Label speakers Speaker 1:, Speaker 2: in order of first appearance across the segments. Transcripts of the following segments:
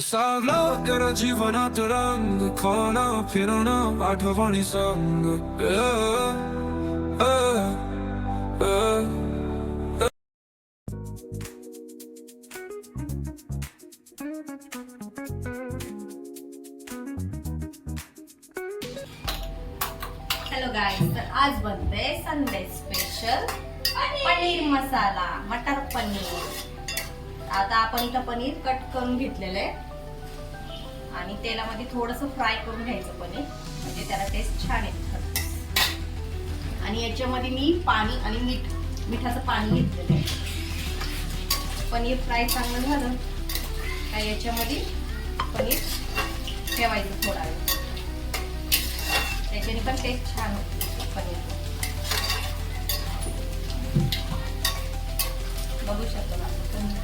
Speaker 1: सावलं तेरा जीवनात रंग खाणं फिरणं आठवणी संग.
Speaker 2: हॅलो गाईज तर आज बनते संडे स्पेशल पनीर मसाला मटर पनीर. आता आपण इथं पनीर कट करून घेतलेलं आहे. आणि तेलामध्ये थोडस फ्राय करून घ्यायचं पनीर. म्हणजे त्याला टेस्ट छान येत. आणि याच्यामध्ये मी पाणी आणि मीठ मिठाचं पाणी घेतलेलं आहे. पनीर फ्राय चांगलं झालं. का याच्यामध्ये पनीर ठेवायचं थोडा वेळ. त्याच्याने पण टेस्ट छान होते पनीर. बघू शकतो आपण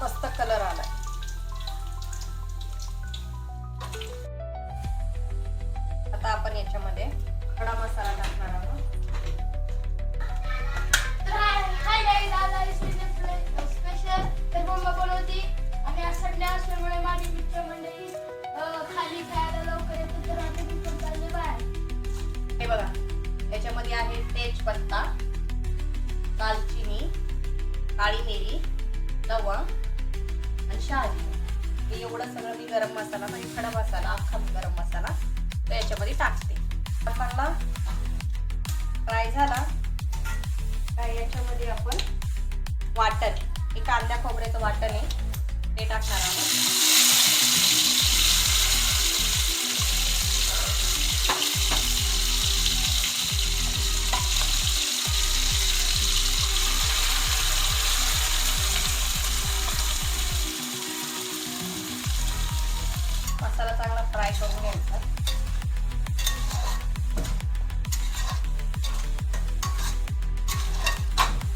Speaker 2: मस्त कलर आलाय. आता आपण याच्यामध्ये खडा मसाला टाकणार आहोत. हे बघा याच्यामध्ये आहे तेजपत्ता दालचिनी काळी मिरी लवंग गरम मसाला म्हणजे खडा मसाला अख्खा गरम मसाला तो याच्यामध्ये टाकते. चांगला फ्राय झाला. काय याच्यामध्ये आपण वाटण हे कांद्या खोबऱ्याचं वाटण आहे ते टाकणार आहोत. मसाला चांगला फ्राय करून घ्यायचा.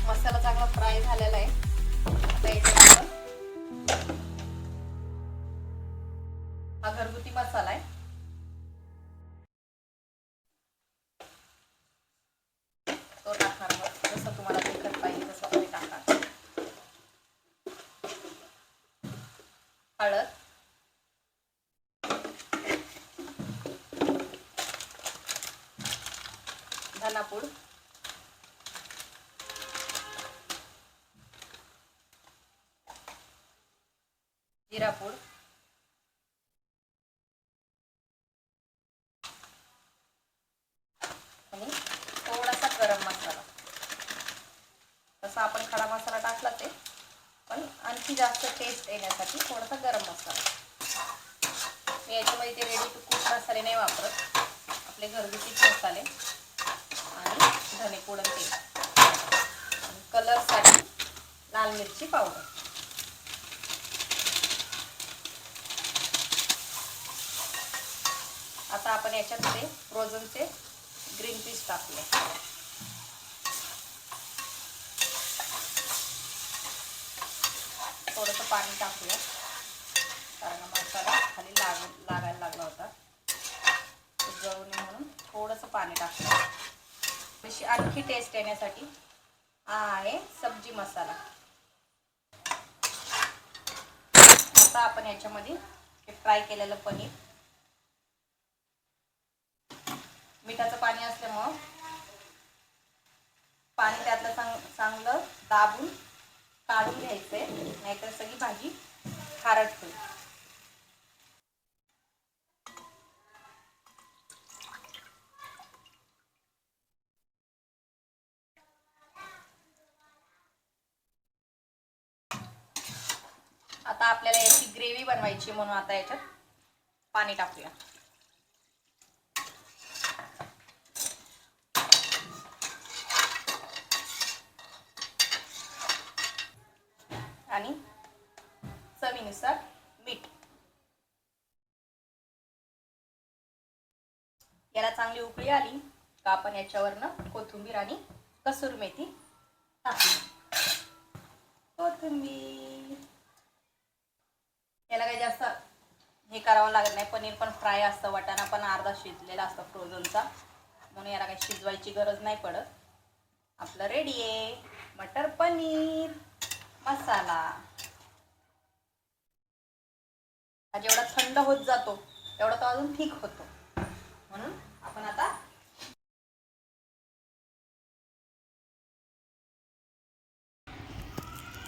Speaker 2: मसाला चांगला फ्राय झालेला आहे. आता याच्यात हा घरगुती मसाला धनापूड जिरापूड आणि थोडासा गरम मसाला. तसा आपण खडा मसाला टाकला ते पण आणखी जास्त टेस्ट येण्यासाठी थोडासा गरम मसाला. मी याच्यामध्ये ते रेडी टू कुक मसाले नाही वापरत. आपले घरगुतीच मसाले धने धनेपूड तेल. कलरसाठी लाल मिरची पावडर. आता आपण याच्यामध्ये फ्रोझनचे ग्रीन पीस टाकले. थोडंसं पाणी टाकूया. कारण मसाला खाली लाग लागायला लागला होता. जळून नये म्हणून थोडंसं पाणी टाकलं अशी आणखी टेस्ट येण्यासाठी हा आहे सब्जी मसाला. आता आपण याच्यामध्ये हे फ्राय केलेलं पनीर. मिठाचं पाणी असल्यामुळं पाणी त्यातलं चांग चांगलं दाबून काढून घ्यायचंय. नाहीतर सगळी भाजी खारट होईल. आता आपल्याला याची ग्रेव्ही बनवायची म्हणून आता याच्यात पाणी टाकूया. आणि चवीनुसार मीठ. याला चांगली उकळी आली का आपण याच्यावरनं कोथिंबीर आणि कसूर मेथी टाकली. कोथिंबीर याला काही जास्त हे करावं लागत नाही. पनीर पण फ्राय असतं वाटाणा पण अर्धा शिजलेला असतं फ्रोझनचा म्हणून याला काही शिजवायची गरज नाही पडत. आपलं रेडी आहे. मटर पनीर मसाला. हा जेवढा थंड होत जातो तेवढा तो अजून ठीक होतो. म्हणून आपण आता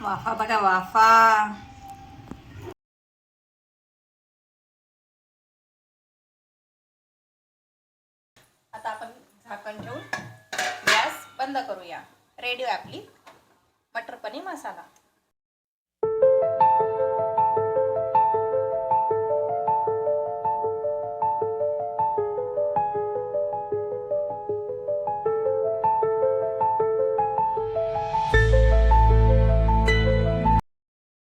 Speaker 2: वाफा बघा वाफा. आता आपण झाकण ठेवून गॅस बंद करूया. रेडिओ आपली? मटर पनीर मसाला.